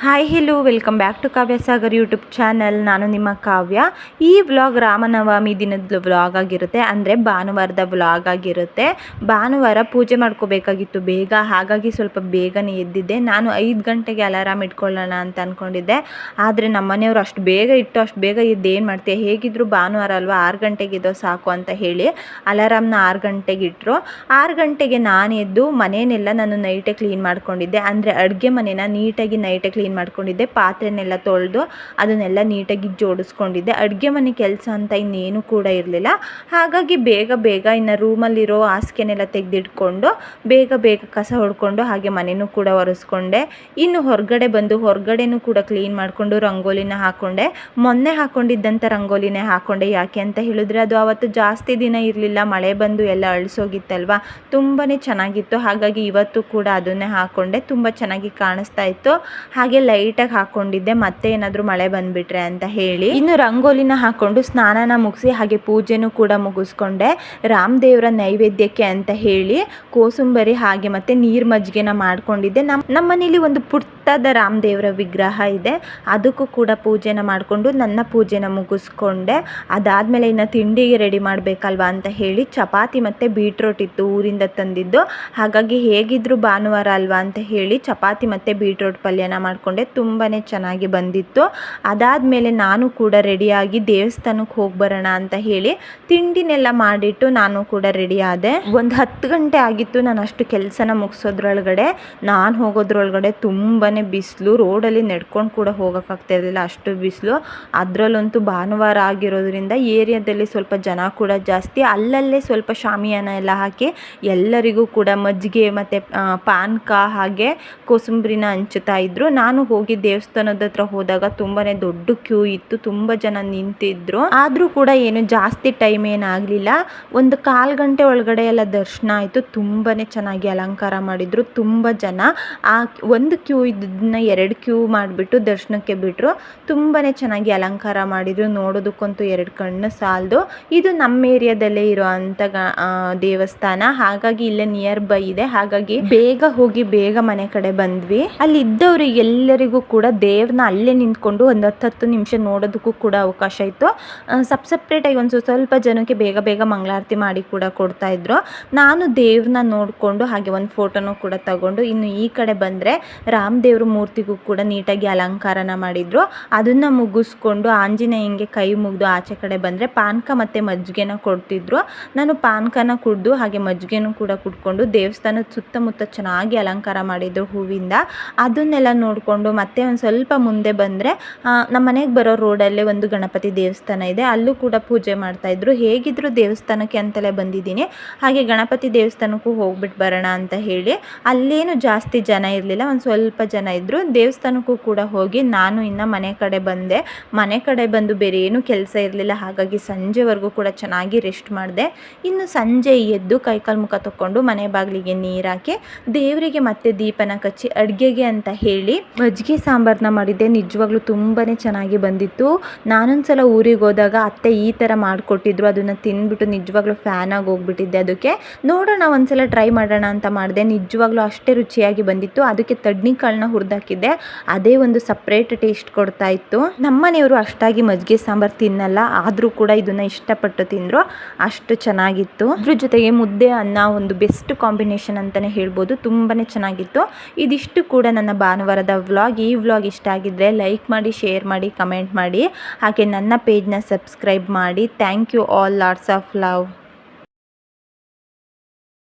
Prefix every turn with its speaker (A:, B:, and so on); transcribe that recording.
A: Hi hello welcome back to Kavya Sagar YouTube channel ನಾನು ನಿಮ್ಮ ಕಾವ್ಯ. ಈ ವ್ಲಾಗ್ ರಾಮನವಮಿ ದಿನದ ವ್ಲಾಗ್ ಆಗಿರುತ್ತೆ. ಅಂದರೆ ಭಾನುವಾರದ ವ್ಲಾಗ್ ಆಗಿರುತ್ತೆ. ಭಾನುವಾರ ಪೂಜೆ ಮಾಡ್ಕೋಬೇಕಾಗಿತ್ತು ಬೇಗ. ಹಾಗಾಗಿ ಸ್ವಲ್ಪ ಬೇಗನೆ ಎದ್ದಿದ್ದೆ. ನಾನು ಐದು ಗಂಟೆಗೆ ಅಲಾರಾಮ್ ಇಟ್ಕೊಳ್ಳೋಣ ಅಂತ ಅಂದ್ಕೊಂಡಿದ್ದೆ ಆದರೆ ನಮ್ಮ ಮನೆಯವರು ಅಷ್ಟು ಬೇಗ ಇಟ್ಟು, ಅಷ್ಟು ಬೇಗ ಎದ್ದು ಏನು ಮಾಡ್ತೀಯ? ಹೇಗಿದ್ರು ಭಾನುವಾರ ಅಲ್ವಾ? ಆರು ಗಂಟೆಗೆ ಇದೋ ಸಾಕು ಅಂತ ಹೇಳಿ ಅಲಾರಾಮ್ನ ಆರು ಗಂಟೆಗೆ ಇಟ್ಟರು ಆರು ಗಂಟೆಗೆ ನಾನು ಎದ್ದು ಮನೆಯನ್ನೆಲ್ಲ ನಾನು ನೈಟೇ ಕ್ಲೀನ್ ಮಾಡ್ಕೊಂಡಿದ್ದೆ. ಅಂದರೆ ಅಡುಗೆ ಮನೇನ ನೀಟಾಗಿ ನೈಟೇ ಕ್ಲೀನ್ ಮಾಡ್ಕೊಂಡಿದ್ದೆ, ಪಾತ್ರೆನೆಲ್ಲ ತೊಳೆದು ಅದನ್ನೆಲ್ಲ ನೀಟಾಗಿ ಜೋಡಿಸ್ಕೊಂಡಿದ್ದೆ. ಅಡುಗೆ ಮನೆ ಕೆಲಸ ಅಂತ ಇನ್ನೇನು ಕೂಡ ಇರಲಿಲ್ಲ. ಹಾಗಾಗಿ ಬೇಗ ಬೇಗ ಇನ್ನು ರೂಮಲ್ಲಿರೋ ಹಾಸಿಗೆನೆಲ್ಲ ತೆಗೆದಿಟ್ಕೊಂಡು, ಬೇಗ ಬೇಗ ಕಸ ಹೊಡ್ಕೊಂಡು ಹಾಗೆ ಮನೆಯೂ ಕೂಡ ಒರೆಸ್ಕೊಂಡೆ. ಇನ್ನು ಹೊರಗಡೆ ಬಂದು ಹೊರಗಡೆನೂ ಕೂಡ ಕ್ಲೀನ್ ಮಾಡಿಕೊಂಡು ರಂಗೋಲಿನ ಹಾಕ್ಕೊಂಡೆ ಮೊನ್ನೆ ಹಾಕ್ಕೊಂಡಿದ್ದಂಥ ರಂಗೋಲಿನೇ ಹಾಕ್ಕೊಂಡೆ ಯಾಕೆ ಅಂತ ಹೇಳಿದ್ರೆ ಅದು ಆವತ್ತು ಜಾಸ್ತಿ ದಿನ ಇರಲಿಲ್ಲ. ಮಳೆ ಬಂದು ಎಲ್ಲ ಅಳಿಸೋಗಿತ್ತಲ್ವ? ತುಂಬಾ ಚೆನ್ನಾಗಿತ್ತು. ಹಾಗಾಗಿ ಇವತ್ತು ಕೂಡ ಅದನ್ನೇ ಹಾಕ್ಕೊಂಡೆ ತುಂಬ ಚೆನ್ನಾಗಿ ಕಾಣಿಸ್ತಾ ಇತ್ತು. ಹಾಗೆ ಲೈಟಾಗಿ ಹಾಕೊಂಡಿದ್ದೆ, ಮತ್ತೆ ಏನಾದರೂ ಮಳೆ ಬಂದ್ಬಿಟ್ರೆ ಅಂತ ಹೇಳಿ. ಇನ್ನು ರಂಗೋಲಿನ ಹಾಕೊಂಡು ಸ್ನಾನನ ಮುಗಿಸಿ ಹಾಗೆ ಪೂಜೆನೂ ಕೂಡ ಮುಗಿಸ್ಕೊಂಡೆ. ರಾಮದೇವರ ನೈವೇದ್ಯಕ್ಕೆ ಅಂತ ಹೇಳಿ ಕೋಸುಂಬರಿ ಹಾಗೆ ಮತ್ತೆ ನೀರ್ ಮಜ್ಜಿಗೆನ ಮಾಡ್ಕೊಂಡಿದ್ದೆ. ನಮ್ಮ ನಮ್ಮನೇಲಿ ಒಂದು ಒಂದು ಪುಟ್ಟದ ರಾಮದೇವರ ವಿಗ್ರಹ ಇದೆ. ಅದಕ್ಕೂ ಕೂಡ ಪೂಜೆನ ಮಾಡಿಕೊಂಡು ನನ್ನ ಪೂಜೆನ ಮುಗಿಸ್ಕೊಂಡೆ. ಅದಾದಮೇಲೆ ಇನ್ನು ತಿಂಡಿಗೆ ರೆಡಿ ಮಾಡಬೇಕಲ್ವಾ ಅಂತ ಹೇಳಿ ಚಪಾತಿ ಮತ್ತು ಬೀಟ್ರೋಟ್ ಇತ್ತು ಊರಿಂದ ತಂದಿದ್ದು. ಹಾಗಾಗಿ ಹೇಗಿದ್ರು ಭಾನುವಾರ ಅಲ್ವಾ ಅಂತ ಹೇಳಿ ಚಪಾತಿ ಮತ್ತು ಬೀಟ್ರೋಟ್ ಪಲ್ಯನ ಮಾಡಿಕೊಂಡೆ. ತುಂಬಾ ಚೆನ್ನಾಗಿ ಬಂದಿತ್ತು. ಅದಾದಮೇಲೆ ನಾನು ಕೂಡ ರೆಡಿಯಾಗಿ ದೇವಸ್ಥಾನಕ್ಕೆ ಹೋಗಿ ಬರೋಣ ಅಂತ ಹೇಳಿ ತಿಂಡಿನೆಲ್ಲ ಮಾಡಿಟ್ಟು ನಾನು ಕೂಡ ರೆಡಿ ಆದೆ. ಒಂದು ಹತ್ತು ಗಂಟೆ ಆಗಿತ್ತು ನಾನು ಅಷ್ಟು ಕೆಲಸನ ಮುಗಿಸೋದ್ರೊಳಗಡೆ. ನಾನು ಹೋಗೋದ್ರೊಳಗಡೆ ತುಂಬಾ ಬಿಸಿಲು, ರೋಡಲ್ಲಿ ನಡ್ಕೊಂಡು ಕೂಡ ಹೋಗೋಕ್ಕಾಗ್ತಾ ಇರಲಿಲ್ಲ. ಅಷ್ಟು ಬಿಸಿಲು. ಅದರಲ್ಲಂತೂ ಭಾನುವಾರ ಆಗಿರೋದ್ರಿಂದ ಏರಿಯಾದಲ್ಲಿ ಸ್ವಲ್ಪ ಜನ ಕೂಡ ಜಾಸ್ತಿ. ಅಲ್ಲಲ್ಲೇ ಸ್ವಲ್ಪ ಶಾಮಿಯಾನ ಎಲ್ಲ ಹಾಕಿ ಎಲ್ಲರಿಗೂ ಕೂಡ ಮಜ್ಜಿಗೆ ಮತ್ತು ಪಾನಕ ಹಾಗೆ ಕೋಸಂಬರಿನ ಹಂಚುತ್ತಾ ಇದ್ರು. ನಾನು ಹೋಗಿ ದೇವಸ್ಥಾನದ ಹತ್ರ ಹೋದಾಗ ತುಂಬಾ ದೊಡ್ಡ ಕ್ಯೂ ಇತ್ತು. ತುಂಬ ಜನ ನಿಂತಿದ್ರು. ಆದರೂ ಕೂಡ ಏನು ಜಾಸ್ತಿ ಟೈಮ್ ಏನಾಗಲಿಲ್ಲ ಒಂದು ಕಾಲು ಗಂಟೆ ಒಳಗಡೆ ಎಲ್ಲ ದರ್ಶನ ಆಯಿತು. ತುಂಬಾ ಚೆನ್ನಾಗಿ ಅಲಂಕಾರ ಮಾಡಿದರು. ತುಂಬ ಜನ. ಆ, ಒಂದು ಕ್ಯೂ ಇದ್ದದನ್ನ ಎರಡು ಕ್ಯೂ ಮಾಡಿಬಿಟ್ಟು ದರ್ಶನಕ್ಕೆ ಬಿಟ್ಟರು ತುಂಬಾ ಚೆನ್ನಾಗಿ ಅಲಂಕಾರ ಮಾಡಿದರು. ನೋಡೋದಕ್ಕಂತೂ ಎರಡು ಕಣ್ಣು ಸಾಲದು. ಇದು ನಮ್ಮ ಏರಿಯಾದಲ್ಲೇ ಇರೋ ಅಂಥ ದೇವಸ್ಥಾನ. ಹಾಗಾಗಿ ಇಲ್ಲೇ ನಿಯರ್ ಬೈ ಇದೆ. ಹಾಗಾಗಿ ಬೇಗ ಹೋಗಿ ಬೇಗ ಮನೆ ಕಡೆ ಬಂದ್ವಿ. ಅಲ್ಲಿ ಇದ್ದವರು ಎಲ್ಲರಿಗೂ ಕೂಡ ದೇವ್ರನ್ನ ಅಲ್ಲೇ ನಿಂತ್ಕೊಂಡು ಒಂದು ಹತ್ತು ನಿಮಿಷ ನೋಡೋದಕ್ಕೂ ಕೂಡ ಅವಕಾಶ ಇತ್ತು. ಸಪ್ ಸಪ್ರೇಟಾಗಿ ಒಂದು ಸ್ವಲ್ಪ ಜನಕ್ಕೆ ಬೇಗ ಬೇಗ ಮಂಗಳಾರತಿ ಮಾಡಿ ಕೂಡ ಕೊಡ್ತಾ ಇದ್ರು. ನಾನು ದೇವ್ರನ್ನ ನೋಡಿಕೊಂಡು ಹಾಗೆ ಒಂದು ಫೋಟೋನು ಕೂಡ ತಗೊಂಡು ಇನ್ನು ಈ ಕಡೆ ಬಂದರೆ ರಾಮದೇವ್ರ ಮೂರ್ತಿಗೂ ಕೂಡ ನೀಟಾಗಿ ಅಲಂಕಾರನ ಮಾಡಿದರು. ಅದನ್ನು ಮುಗಿಸ್ಕೊಂಡು ಆಂಜನೇಯಂಗೆ ಕೈ ಮುಗಿದು ಆಚೆ ಕಡೆ ಬಂದರೆ ಪಾನಕ ಮತ್ತು ಮಜ್ಜಿಗೆನ ಕೊಡ್ತಿದ್ರು. ನಾನು ಪಾನಕನ ಕುಡಿದು ಹಾಗೆ ಮಜ್ಜಿಗೆನೂ ಕೂಡ ಕುಡ್ಕೊಂಡು ದೇವಸ್ಥಾನದ ಸುತ್ತಮುತ್ತ ಚೆನ್ನಾಗಿ ಅಲಂಕಾರ ಮಾಡಿದ್ರು ಹೂವಿಂದ. ಅದನ್ನೆಲ್ಲ ನೋಡಿಕೊಂಡು ಮತ್ತೆ ಒಂದು ಸ್ವಲ್ಪ ಮುಂದೆ ಬಂದರೆ ನಮ್ಮ ಮನೆಗೆ ಬರೋ ರೋಡಲ್ಲೇ ಒಂದು ಗಣಪತಿ ದೇವಸ್ಥಾನ ಇದೆ. ಅಲ್ಲೂ ಕೂಡ ಪೂಜೆ ಮಾಡ್ತಾಯಿದ್ರು ಹೇಗಿದ್ರು ದೇವಸ್ಥಾನಕ್ಕೆ ಅಂತಲೇ ಬಂದಿದ್ದೀನಿ. ಹಾಗೆ ಗಣಪತಿ ದೇವಸ್ಥಾನಕ್ಕೂ ಹೋಗ್ಬಿಟ್ಟು ಬರೋಣ ಅಂತ ಹೇಳಿ. ಅಲ್ಲೇನು ಜಾಸ್ತಿ ಜನ ಇರಲಿಲ್ಲ. ಒಂದು ಸ್ವಲ್ಪ ಜನ ಇದ್ದರು ದೇವಸ್ಥಾನಕ್ಕೂ ಕೂಡ ಹೋಗಿ ನಾನು ಇನ್ನು ಮನೆ ಕಡೆ ಬಂದೆ. ಮನೆ ಕಡೆ ಬಂದು ಬೇರೆ ಏನೂ ಕೆಲಸ ಇರಲಿಲ್ಲ. ಹಾಗಾಗಿ ಸಂಜೆವರೆಗೂ ಕೂಡ ಚೆನ್ನಾಗಿ ರೆಸ್ಟ್ ಮಾಡಿದೆ. ಇನ್ನು ಸಂಜೆ ಎದ್ದು ಕೈಕಾಲು ಮುಖ ತಕ್ಕೊಂಡು ಮನೆ ಬಾಗಿಲಿಗೆ ನೀರು ಹಾಕಿ ದೇವರಿಗೆ ಮತ್ತೆ ದೀಪನ ಕಚ್ಚಿ ಅಡುಗೆಗೆ ಅಂತ ಹೇಳಿ ಮಜ್ಜಿಗೆ ಸಾಂಬಾರನ್ನ ಮಾಡಿದ್ದೆ. ನಿಜವಾಗ್ಲೂ ತುಂಬಾ ಚೆನ್ನಾಗಿ ಬಂದಿತ್ತು. ನಾನೊಂದ್ಸಲ ಊರಿಗೆ ಹೋದಾಗ ಅತ್ತೆ ಈ ಥರ ಮಾಡಿಕೊಟ್ಟಿದ್ರು. ಅದನ್ನು ತಿಂದ್ಬಿಟ್ಟು ನಿಜವಾಗ್ಲೂ ಫ್ಯಾನ್ ಆಗಿ ಹೋಗ್ಬಿಟ್ಟಿದ್ದೆ ಅದಕ್ಕೆ. ನೋಡೋಣ, ಒಂದ್ಸಲ ಟ್ರೈ ಮಾಡೋಣ ಅಂತ ಮಾಡಿದೆ. ನಿಜವಾಗ್ಲೂ ಅಷ್ಟೇ ರುಚಿಯಾಗಿ ಬಂದಿತ್ತು. ಅದಕ್ಕೆ ತಡ್ನಿ ಕಾಳನ್ನ ಹುರಿದಾಕಿದ್ದೆ. ಅದೇ ಒಂದು ಸಪ್ರೇಟ್ ಟೇಸ್ಟ್ ಕೊಡ್ತಾ ಇತ್ತು. ನಮ್ಮನೆಯವರು ಅಷ್ಟಾಗಿ ಮಜ್ಜಿಗೆ ಸಾಂಬಾರು ತಿನ್ನಲ್ಲ, ಆದರೂ ಕೂಡ ಇದನ್ನು ಇಷ್ಟಪಟ್ಟು ತಿಂದರು. ಅಷ್ಟು ಚೆನ್ನಾಗಿತ್ತು. ಅದ್ರ ಜೊತೆಗೆ ಮುದ್ದೆ ಅನ್ನ ಒಂದು ಬೆಸ್ಟ್ ಕಾಂಬಿನೇಷನ್ ಅಂತಲೇ ಹೇಳ್ಬೋದು. ತುಂಬಾ ಚೆನ್ನಾಗಿತ್ತು. ಇದಿಷ್ಟು ಕೂಡ ನನ್ನ ಭಾನುವಾರದ ವ್ಲಾಗ್ ಈ ವ್ಲಾಗ್ ಇಷ್ಟ ಆಗಿದ್ದರೆ ಲೈಕ್ ಮಾಡಿ ಶೇರ್ ಮಾಡಿ ಕಮೆಂಟ್ ಮಾಡಿ. ಹಾಗೆ ನನ್ನ ಪೇಜ್ನ ಸಬ್ಸ್ಕ್ರೈಬ್ ಮಾಡಿ. Thank you all lots of love